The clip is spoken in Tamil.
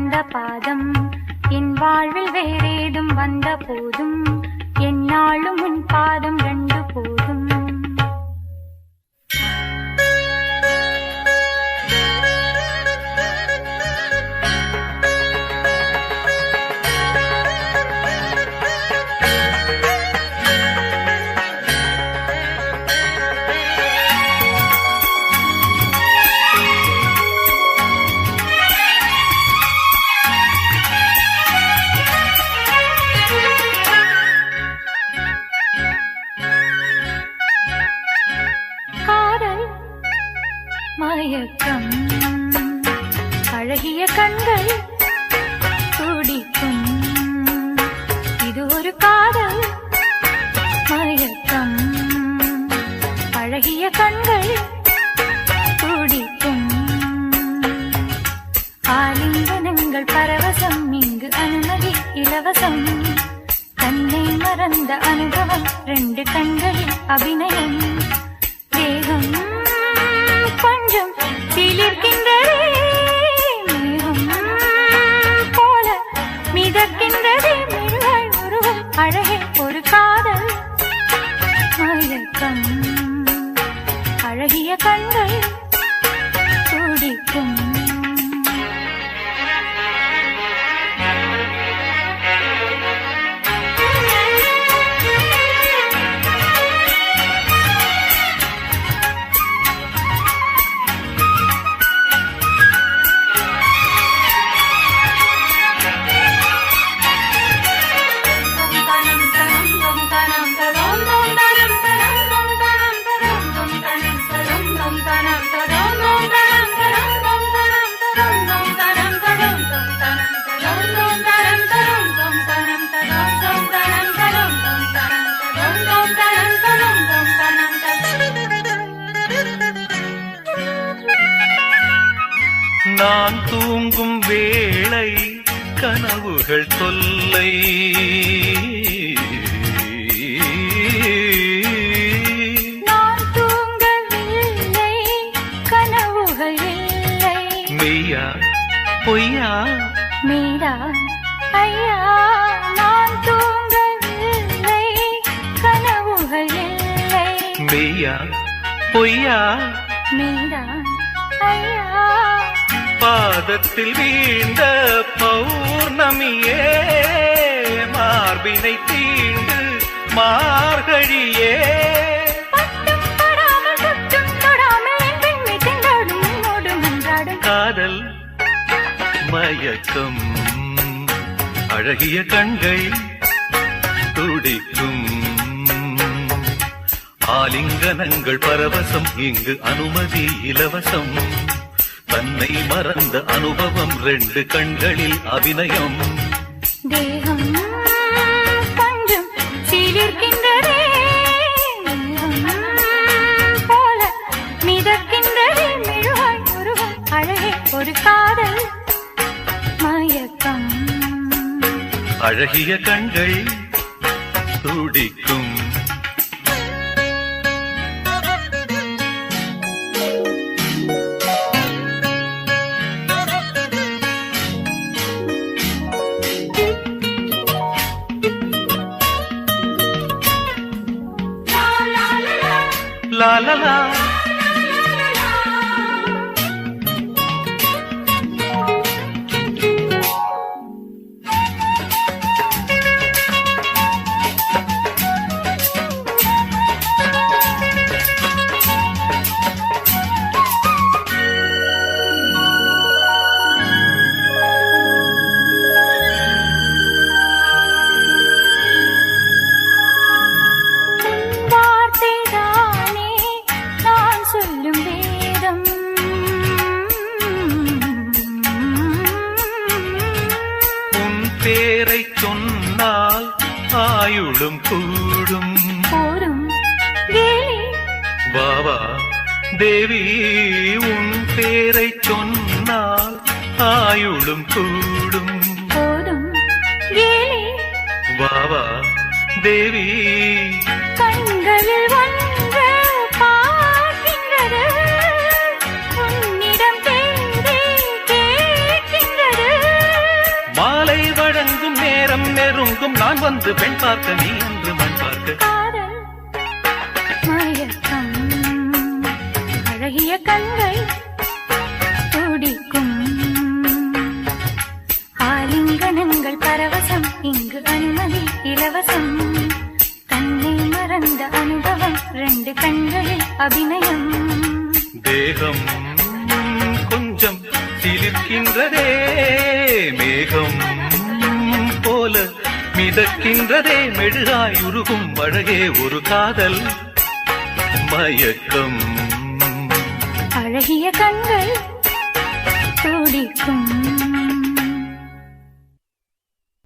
வந்த பாதம். என் வாழ்வில் வேறேதும் வந்த போதும். என்னாலும் உன் பாதம் ரெண்டு போதும். மயக்கம் அழகிய கண்கள் துடிக்கும். இது ஒரு காதல் மயக்கம். அழகிய கண்கள் துடிக்கும். ஆலிங்கனங்கள் பரவசம் இங்கு அனுமதி இலவசம். தன்னை மறந்த அனுபவம் ரெண்டு கண்களில் அபிநயம். அழகிய கண்கள் நான் தூங்கும் வேளை கனவுகள் தொல்லை. மெய்யா பொய்யா? மீரா ஐயா நான் தூங்கவில்லை கனவுகள் இல்லை. மெய்யா பொய்யா? மீரா ஐயா பாதத்தில் வீழ்ந்த பௌர்ணமியே மார்பினை தீண்டு மார்கழியே. காதல் மயக்கம் அழகிய கண்கள் துடிக்கும். ஆலிங்கனங்கள் பரவசம் இங்கு அனுமதி இலவசம். தன்னை மறந்த அனுபவம் ரெண்டு கண்களில் அபிநயம். தேகம் கொஞ்சம் சீலிருக்கின்றதே. போல மிதக்கின்றதே. மெழுகாய் உருவம் அழகே ஒரு காதல். மயக்கம். அழகிய கண்கள் துடிக்கும் la la la பேரை சொன்னால் ஆயுளும் கூடும். போரும் வாவா தேவி உன் பேரை சொன்னால் ஆயுளும் கூடும். வேலி வாவா தேவி கண்களில் வந்து பெண் பார்க்க நீ என்று மண் பார்க்க. அழகிய கண்கள் துடிக்கும். ஆலிங்கனங்கள் பரவசம் இங்கு அனுமதி இலவசம். தன்னை மறந்த அனுபவம் ரெண்டு கண்களில் அபிநயம். தேகம் கொஞ்சம் சிலிர்க்கின்றதே மேகம் மிதக்கின்றதே மெழுகாய் உருகும் அழகே ஒரு காதல். மயக்கம். அழகிய கண்கள் துடிக்கும்.